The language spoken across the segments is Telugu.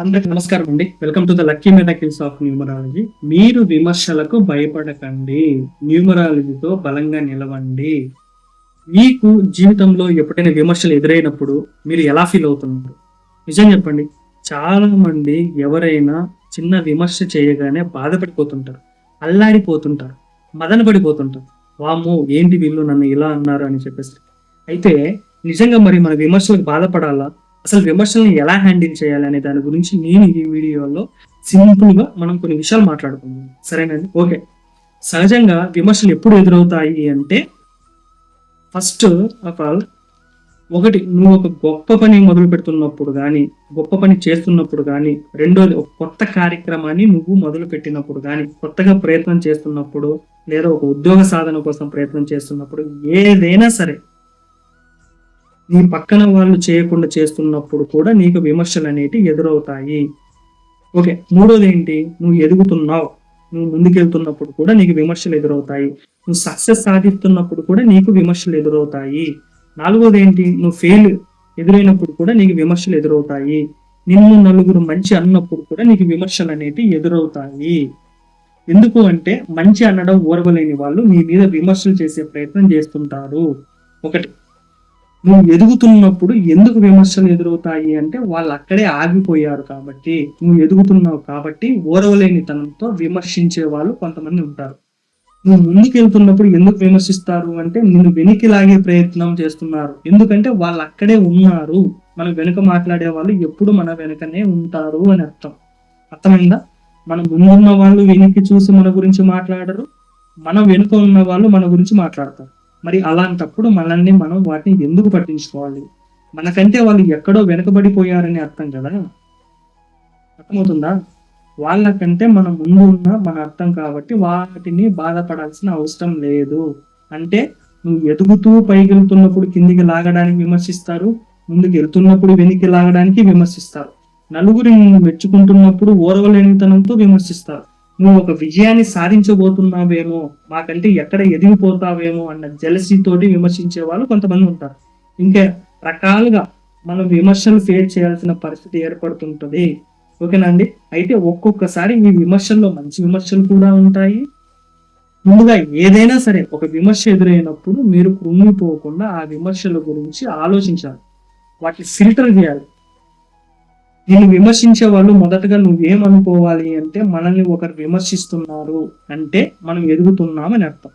అందరికి నమస్కారం అండి. Welcome to the lucky మెటకిల్స్ of numerology మీరు విమర్శలకు భయపడకండి. న్యూమరాలజీతో బలంగా నిలవండి. మీకు జీవితంలో ఎప్పుడైనా విమర్శలు ఎదురైనప్పుడు మీరు ఎలా ఫీల్ అవుతున్నారు? నిజం చెప్పండి. చాలా మంది ఎవరైనా చిన్న విమర్శ చేయగానే బాధపడిపోతుంటారు. అల్లాడిపోతుంటారు. మదన పడిపోతుంటారు. వామ్మో ఏంటి వీళ్ళు నన్ను ఇలా అన్నారు? అని చెప్పేసి. అయితే నిజంగా మరి మన విమర్శలకు బాధపడాలా? అసలు విమర్శల్ని ఎలా హ్యాండిల్ చేయాలి అనే దాని గురించి నేను ఈ వీడియోలో సింపుల్గా మనం కొన్ని విషయాలు మాట్లాడుకుందాం. సరేనండి? ఓకే. సహజంగా విమర్శలు ఎప్పుడు ఎదురవుతాయి అంటే ఫస్ట్ ఆఫ్ ఆల్ ఒకటి నువ్వు ఒక గొప్ప పని మొదలు పెడుతున్నప్పుడు కానీ గొప్ప పని చేస్తున్నప్పుడు కానీ రెండోది ఒక కొత్త కార్యక్రమాన్ని నువ్వు మొదలు పెట్టినప్పుడు కానీ కొత్తగా ప్రయత్నం చేస్తున్నప్పుడు లేదా ఒక ఉద్యోగ సాధన కోసం ప్రయత్నం చేస్తున్నప్పుడు ఏదైనా సరే నీ పక్కన వాళ్ళు చేయకుండా చేస్తున్నప్పుడు కూడా నీకు విమర్శలు అనేటివి ఎదురవుతాయి. ఓకే మూడోది ఏంటి నువ్వు ఎదుగుతున్నావు. నువ్వు ముందుకెళ్తున్నప్పుడు కూడా నీకు విమర్శలు ఎదురవుతాయి. నువ్వు సక్సెస్ సాధిస్తున్నప్పుడు కూడా నీకు విమర్శలు ఎదురవుతాయి. నాలుగోది ఏంటి నువ్వు ఫెయిల్ ఎదురైనప్పుడు కూడా నీకు విమర్శలు ఎదురవుతాయి. నిన్ను నలుగురు మంచి అన్నప్పుడు కూడా నీకు విమర్శలు అనేటివి ఎదురవుతాయి. ఎందుకు అంటే మంచి అనడం ఓర్వలేని వాళ్ళు నీ మీద విమర్శలు చేసే ప్రయత్నం చేస్తుంటారు. ఒకటి నువ్వు ఎదుగుతున్నప్పుడు ఎందుకు విమర్శలు ఎదురవుతాయి అంటే వాళ్ళు అక్కడే ఆగిపోయారు కాబట్టి నువ్వు ఎదుగుతున్నావు కాబట్టి ఓరవలేనితనంతో విమర్శించే వాళ్ళు కొంతమంది ఉంటారు. నువ్వు ముందుకు వెళ్తున్నప్పుడు ఎందుకు విమర్శిస్తారు అంటే నిన్ను వెనక్కి లాగే ప్రయత్నం చేస్తున్నారు. ఎందుకంటే వాళ్ళు అక్కడే ఉన్నారు. మన వెనుక మాట్లాడే వాళ్ళు ఎప్పుడు మన వెనుకనే ఉంటారు అని అర్థం. అర్థమైందా? మన ముందున్న వాళ్ళు వెనక్కి చూసి మన గురించి మాట్లాడరు. మన వెనుక ఉన్న వాళ్ళు మన గురించి మాట్లాడతారు. మరి అలాంటప్పుడు మనల్ని మనం వాటిని ఎందుకు పట్టించుకోవాలి? మనకంటే వాళ్ళు ఎక్కడో వెనుకబడిపోయారని అర్థం కదా? అర్థమవుతుందా? వాళ్ళకంటే మన ముందు ఉన్న మన అర్థం కాబట్టి వాటిని బాధపడాల్సిన అవసరం లేదు. అంటే నువ్వు ఎదుగుతూ పైకి వెళ్తున్నప్పుడు కిందికి లాగడానికి విమర్శిస్తారు ముందుకు వెళ్తున్నప్పుడు వెనక్కి లాగడానికి విమర్శిస్తారు. నలుగురిని మెచ్చుకుంటున్నప్పుడు ఓరవలేనితనంతో విమర్శిస్తారు. నువ్వు ఒక విజయాన్ని సాధించబోతున్నావేమో మాకంటే ఎక్కడ ఎదిగిపోతావేమో అన్న జలసీ తోటి విమర్శించే వాళ్ళు కొంతమంది ఉంటారు. ఇంకా రకాలుగా మనం విమర్శలు ఫేస్ చేయాల్సిన పరిస్థితి ఏర్పడుతుంటుంది. ఓకేనా అండి? అయితే ఒక్కొక్కసారి ఈ విమర్శల్లో మంచి విమర్శలు కూడా ఉంటాయి. ముందుగా ఏదైనా సరే ఒక విమర్శ ఎదురైనప్పుడు మీరు కృంగిపోకుండా ఆ విమర్శల గురించి ఆలోచించాలి. వాటిని ఫిల్టర్ చేయాలి. నిన్ను విమర్శించే వాళ్ళు మొదటగా నువ్వేమనుకోవాలి అంటే మనల్ని ఒకరు విమర్శిస్తున్నారు అంటే మనం ఎదుగుతున్నామని అర్థం.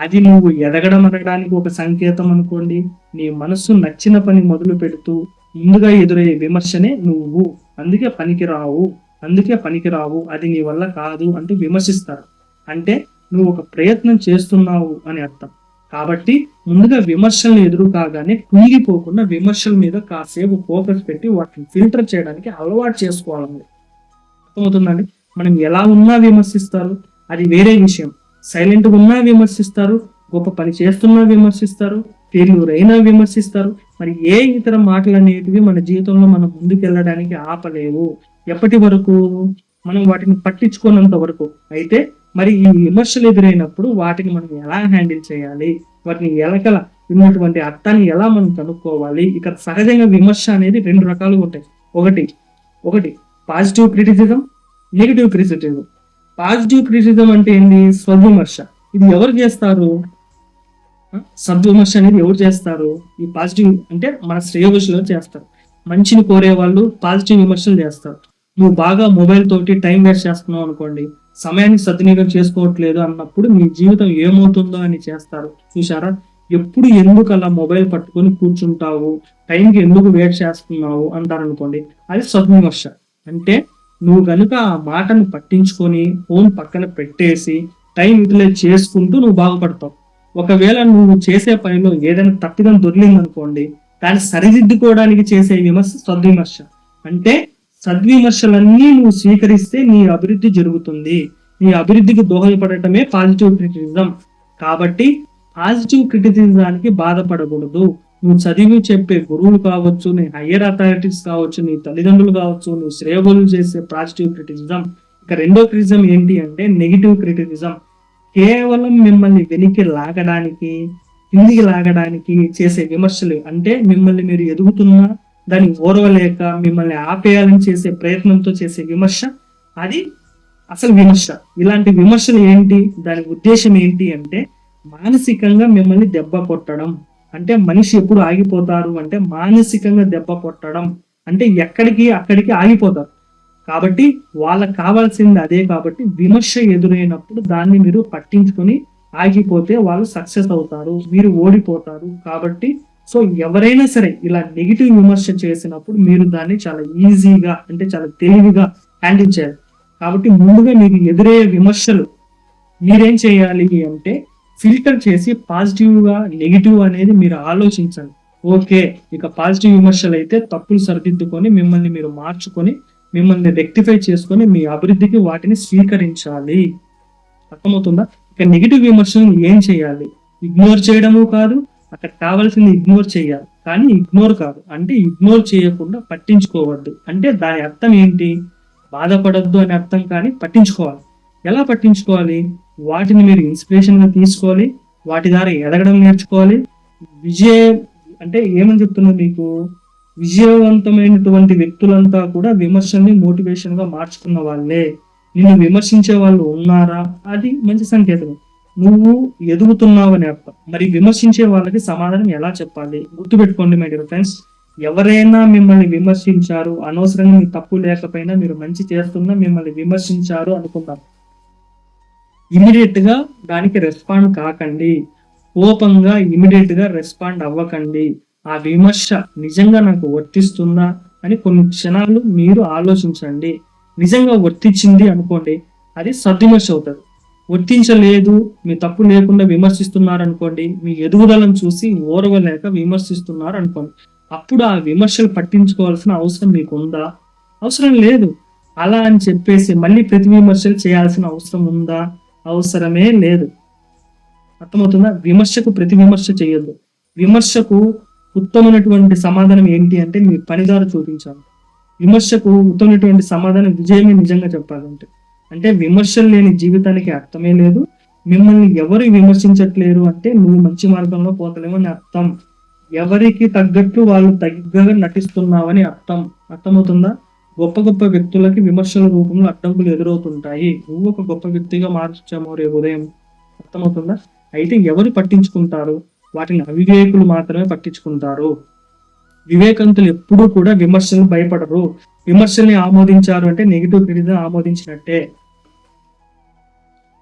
అది నువ్వు ఎదగడం అనడానికి ఒక సంకేతం అనుకోండి. నీ మనస్సు నచ్చిన పని మొదలు పెడుతూ ముందుగా ఎదురయ్యే విమర్శనే నువ్వు. అందుకే పనికి రావు అందుకే పనికి రావు అది నీ వల్ల కాదు అంటూ విమర్శిస్తారు. అంటే నువ్వు ఒక ప్రయత్నం చేస్తున్నావు అని అర్థం. కాబట్టి ముందుగా విమర్శలను ఎదురు కాగానే కుంగిపోకుండా విమర్శల మీద కాసేపు ఫోకస్ పెట్టి వాటిని ఫిల్టర్ చేయడానికి అలవాటు చేసుకోవాలండి. అర్థమవుతుందండి? మనం ఎలా ఉన్నా విమర్శిస్తారు అది వేరే విషయం. సైలెంట్గా ఉన్నా విమర్శిస్తారు గొప్ప పని చేస్తున్నా విమర్శిస్తారు ఫెయిల్యూర్ అయినా విమర్శిస్తారు మరి ఏ ఇతర మాటలు అనేటివి మన జీవితంలో మనం ముందుకెళ్ళడానికి ఆపలేవు. ఎప్పటి వరకు? మనం వాటిని పట్టించుకోనంత వరకు. అయితే మరి ఈ విమర్శలు ఎదురైనప్పుడు వాటిని మనం ఎలా హ్యాండిల్ చేయాలి? వాటిని ఎలకల ఉన్నటువంటి అర్థాన్ని ఎలా మనం కనుక్కోవాలి? ఇక్కడ సహజంగా విమర్శ అనేది రెండు రకాలుగా ఉంటాయి. ఒకటి ఒకటి positive criticism negative criticism. Positive criticism అంటే ఏంటి స్వవిమర్శ. ఇది ఎవరు చేస్తారు? సద్విమర్శ అనేది ఎవరు చేస్తారు? ఈ పాజిటివ్ అంటే మన శ్రేయోభిషులు చేస్తారు. మంచిని కోరే వాళ్ళు పాజిటివ్ విమర్శలు చేస్తారు. నువ్వు బాగా మొబైల్ తోటి టైం వేస్ట్ చేస్తున్నావు అనుకోండి సమయాన్ని సద్వినియోగం చేసుకోవట్లేదు అన్నప్పుడు మీ జీవితం ఏమవుతుందో అని చేస్తారు. చూసారా ఎప్పుడు ఎందుకు అలా మొబైల్ పట్టుకొని కూర్చుంటావు? టైంకి ఎందుకు వేట్ చేస్తున్నావు? అంటారు అనుకోండి అది సద్విమర్శ. అంటే నువ్వు కనుక ఆ మాటను పట్టించుకొని ఫోన్ పక్కన పెట్టేసి టైం యూటిలైజ్ చేసుకుంటూ నువ్వు బాగుపడతావు. ఒకవేళ నువ్వు చేసే పనిలో ఏదైనా తప్పిదం దొరికింది అనుకోండి దాన్ని సరిదిద్దుకోవడానికి చేసే విమర్శ సద్విమర్శ. అంటే సద్విమర్శలన్నీ నువ్వు స్వీకరిస్తే నీ అభివృద్ధి జరుగుతుంది. నీ అభివృద్ధికి దోహదపడటమే పాజిటివ్ క్రిటిసిజం కాబట్టి పాజిటివ్ క్రిటిసిజానికి బాధపడకూడదు. నువ్వు చదివి చెప్పే గురువులు కావచ్చు నీ హయ్యర్ అథారిటీస్ కావచ్చు నీ తల్లిదండ్రులు కావచ్చు నువ్వు శ్రేయబులు చేసే పాజిటివ్ క్రిటిసిజం ఇక రెండో క్రిటిసిజం ఏంటి అంటే నెగిటివ్ క్రిటిసిజం కేవలం మిమ్మల్ని వెనక్కి లాగడానికి కిందికి లాగడానికి చేసే విమర్శలు. అంటే మిమ్మల్ని మీరు ఎదుగుతున్నా దాన్ని ఓర్వలేక మిమ్మల్ని ఆపేయాలని చేసే ప్రయత్నంతో చేసే విమర్శ అది అసలు విమర్శ. ఇలాంటి విమర్శలు ఏంటి? దాని ఉద్దేశం ఏంటి అంటే మానసికంగా మిమ్మల్ని దెబ్బ కొట్టడం. అంటే మనిషి ఎప్పుడు ఆగిపోతారు అంటే మానసికంగా దెబ్బ కొట్టడం. అంటే ఎక్కడికి అక్కడికి ఆగిపోతారు. కాబట్టి వాళ్ళకి కావాల్సింది అదే కాబట్టి విమర్శ ఎదురైనప్పుడు దాన్ని మీరు పట్టించుకొని ఆగిపోతే వాళ్ళు సక్సెస్ అవుతారు. మీరు ఓడిపోతారు. కాబట్టి సో ఎవరైనా సరే ఇలా నెగిటివ్ విమర్శ చేసినప్పుడు మీరు దాన్ని చాలా ఈజీగా అంటే చాలా తెలివిగా హ్యాండిల్ చేయాలి. కాబట్టి ముందుగా మీకు ఎదురయ్యే విమర్శలు మీరేం చేయాలి అంటే ఫిల్టర్ చేసి పాజిటివ్గా నెగిటివ్ అనేది మీరు ఆలోచించండి. ఓకే ఇక పాజిటివ్ విమర్శలు అయితే తప్పులు సరిదిద్దుకొని మిమ్మల్ని మీరు మార్చుకొని మిమ్మల్ని రెక్టిఫై చేసుకొని మీ అభివృద్ధికి వాటిని స్వీకరించాలి. అర్థమవుతుందా? ఇక నెగిటివ్ విమర్శలను ఏం చేయాలి? ఇగ్నోర్ చేయడము కాదు అక్కడ కావాల్సింది ఇగ్నోర్ చేయాలి. కానీ ఇగ్నోర్ కాదు. అంటే ఇగ్నోర్ చేయకుండా పట్టించుకోవద్దు. అంటే దాని అర్థం ఏంటి? బాధపడద్దు అనే అర్థం కానీ పట్టించుకోవాలి. ఎలా పట్టించుకోవాలి? వాటిని మీరు ఇన్స్పిరేషన్గా తీసుకోవాలి. వాటి ద్వారా ఎదగడం నేర్చుకోవాలి. విజయ అంటే ఏమని చెప్తున్నా మీకు? విజయవంతమైనటువంటి వ్యక్తులంతా కూడా విమర్శల్ని మోటివేషన్గా మార్చుకున్న వాళ్ళే. నిన్ను విమర్శించే వాళ్ళు ఉన్నారా? అది మంచి సంకేతం నువ్వు ఎదుగుతున్నావని అర్థం. మరి విమర్శించే వాళ్ళకి సమాధానం ఎలా చెప్పాలి? గుర్తుపెట్టుకోండి మై డియర్ ఫ్రెండ్స్ ఎవరైనా మిమ్మల్ని విమర్శించారు అనవసరంగా మీ తప్పు లేకపోయినా మీరు మంచి చేస్తున్నా మిమ్మల్ని విమర్శించారు అనుకుందాం. ఇమీడియట్గా దానికి రెస్పాండ్ కాకండి. కోపంగా ఇమీడియట్గా రెస్పాండ్ అవ్వకండి. ఆ విమర్శ నిజంగా నాకు వర్తిస్తుందా అని కొన్ని క్షణాలు మీరు ఆలోచించండి. నిజంగా వర్తించింది అనుకోండి అది సద్విమర్శ అవుతుంది. వర్తించలేదు మీ తప్పు లేకుండా విమర్శిస్తున్నారు అనుకోండి మీ ఎదుగుదలను చూసి ఓరవలేక విమర్శిస్తున్నారు అనుకోండి అప్పుడు ఆ విమర్శలు పట్టించుకోవాల్సిన అవసరం మీకు ఉందా అవసరం లేదు. అలా అని చెప్పేసి మళ్ళీ ప్రతి విమర్శలు చేయాల్సిన అవసరం ఉందా? అవసరమే లేదు. అర్థమవుతుందా? విమర్శకు ప్రతి విమర్శ చేయొద్దు. విమర్శకు ఉత్తమైనటువంటి సమాధానం ఏంటి అంటే మీ పనిదారు చూపించాలి. విమర్శకు ఉత్తమైనటువంటి సమాధానం విజయమే నిజంగా చెప్పాలంటే. అంటే విమర్శలు లేని జీవితానికి అర్థమే లేదు. మిమ్మల్ని ఎవరు విమర్శించట్లేరు అంటే నువ్వు మంచి మార్గంలో పోతలేవు అని అర్థం. ఎవరికి తగ్గట్టు వాళ్ళు తగ్గగా నటిస్తున్నావని అర్థం. అర్థమవుతుందా? గొప్ప గొప్ప వ్యక్తులకి విమర్శల రూపంలో అడ్డంకులు ఎదురవుతుంటాయి. నువ్వు ఒక గొప్ప వ్యక్తిగా మార్చామో రేపు ఉదయం. అర్థమవుతుందా? అయితే ఎవరు పట్టించుకుంటారు? వాటిని అవివేకులు మాత్రమే పట్టించుకుంటారు. వివేకంతులు ఎప్పుడూ కూడా విమర్శలు భయపడరు. విమర్శల్ని ఆమోదించారు అంటే నెగిటివ్ క్రిటిజం ఆమోదించినట్టే.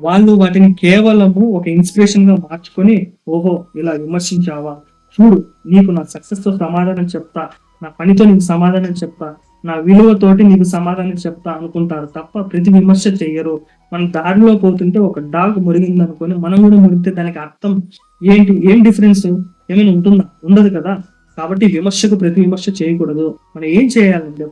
వాళ్ళు వాటిని కేవలము ఒక ఇన్స్పిరేషన్గా మార్చుకొని ఓహో ఇలా విమర్శించావా? చూడు నీకు నా సక్సెస్తో సమాధానం చెప్తా. నా పనితో నీకు సమాధానం చెప్తా. నా విలువతోటి నీకు సమాధానం చెప్తా అనుకుంటారు తప్ప ప్రతి విమర్శ చెయ్యరు. మనం దారిలో పోతుంటే ఒక డాగ్ మురిగింది అనుకొని మనం కూడా మురిగితే దానికి అర్థం ఏంటి? ఏం డిఫరెన్స్ ఏమైనా ఉంటుందా? ఉండదు కదా? కాబట్టి విమర్శకు ప్రతి విమర్శ చేయకూడదు. మనం ఏం చేయాలంటే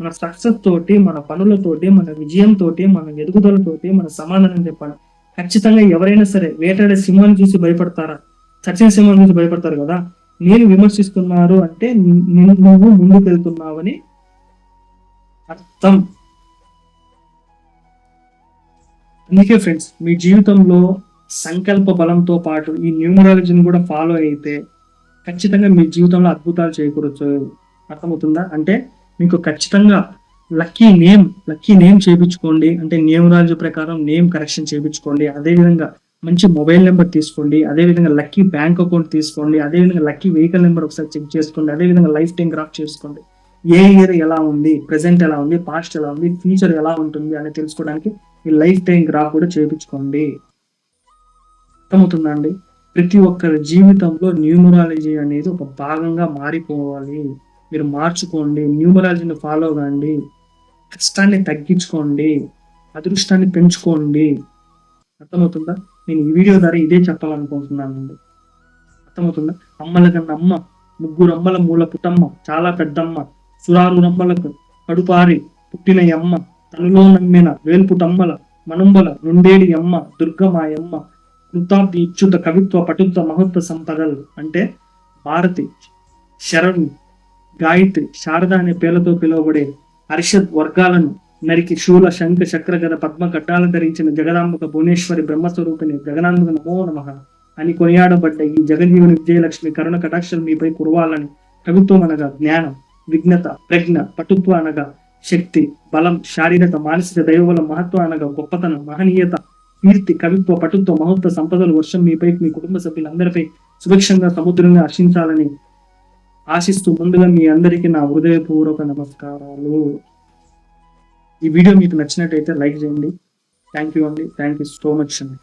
మన సక్సెస్ తోటి మన పనులతోటి మన విజయంతోటి మన ఎదుగుదలతోటి మన సమాధానం చెప్పాలి. ఖచ్చితంగా ఎవరైనా సరే వేటాడే సింహాన్ని చూసి భయపడతారా? సచిన్ సింహాన్ని చూసి భయపడతారు కదా? నేను విమర్శిస్తున్నారు అంటే నువ్వు ముందుకు వెళ్తున్నావని అర్థం. అందుకే ఫ్రెండ్స్ మీ జీవితంలో సంకల్ప బలంతో పాటు ఈ న్యూమరాలజీని కూడా ఫాలో అయితే ఖచ్చితంగా మీ జీవితంలో అద్భుతాలు చేయకూడదు అర్థమవుతుందా? అంటే మీకు ఖచ్చితంగా లక్కీ నేమ్ లక్కీ నేమ్ చేయించుకోండి. అంటే నియమరాజు ప్రకారం నేమ్ కరెక్షన్ చేయించుకోండి. అదేవిధంగా మంచి మొబైల్ నెంబర్ తీసుకోండి. అదేవిధంగా లక్కీ బ్యాంక్ అకౌంట్ తీసుకోండి. అదేవిధంగా లక్కీ వెహికల్ నెంబర్ ఒకసారి చెక్ చేసుకోండి. అదేవిధంగా లైఫ్ టైం గ్రాఫ్ చేసుకోండి. ఏ ఇయర్ ఎలా ఉంది? ప్రెసెంట్ ఎలా ఉంది? పాస్ట్ ఎలా ఉంది? ఫ్యూచర్ ఎలా ఉంటుంది? అని తెలుసుకోవడానికి ఈ లైఫ్ టైం గ్రాఫ్ కూడా చేయించుకోండి. అర్థమవుతుందండి ప్రతి ఒక్కరి జీవితంలో న్యూమరాలజీ అనేది ఒక భాగంగా మారిపోవాలి. మీరు మార్చుకోండి న్యూమరాలజీని ఫాలో కాండి కష్టాన్ని తగ్గించుకోండి అదృష్టాన్ని పెంచుకోండి. అర్థమవుతుందా? నేను ఈ వీడియో ద్వారా ఇదే చెప్పాలనుకుంటున్నానండి. అర్థమవుతుందా? అమ్మల కన్నా అమ్మ ముగ్గురు అమ్మల మూల పుట్టమ్మ చాలా పెద్దమ్మ సురారు నమ్మలకు కడుపారి పుట్టిన అమ్మ తనలో నమ్మిన వేల్పుటమ్మల మనుంబల నుండేడి అమ్మ దుర్గమాయమ్మ కృతాబ్ది ఇచ్చుత కవిత్వ పటుత్వ మహత్వ సంపదలు అంటే భారతి శరణి గాయత్రి శారద అనే పేర్లతో పిలువబడే అరిషద్ వర్గాలను నరికి శూల శంఖ చక్ర గద పద్మ కట్టాలు ధరించిన జగదాంబక భువనేశ్వరి బ్రహ్మస్వరూపిణి జగనాంబక నమో నమ అని కొనియాడబడ్డ ఈ జగజీవుని విజయలక్ష్మి కరుణ కటాక్షలు మీపై కురవాలని కవిత్వం అనగా జ్ఞానం విఘ్నత ప్రజ్ఞ పటుత్వ అనగా శక్తి బలం శారీరక మానసిక దైవబలం మహత్వం అనగా గొప్పతనం మహనీయత కీర్తి కవిత్వ పటుత్వ మహత్వ సంపదలు వర్షం మీపై మీ కుటుంబ సభ్యులందరిపై సుభిక్షంగా సముద్రంగా హర్షించాలని ఆశిస్తూ ముందుగా మీ అందరికీ నా హృదయపూర్వక నమస్కారాలు. ఈ వీడియో మీకు నచ్చినట్టయితే లైక్ చేయండి. థ్యాంక్ యూ అండి. థ్యాంక్ యూ సో మచ్ అండి.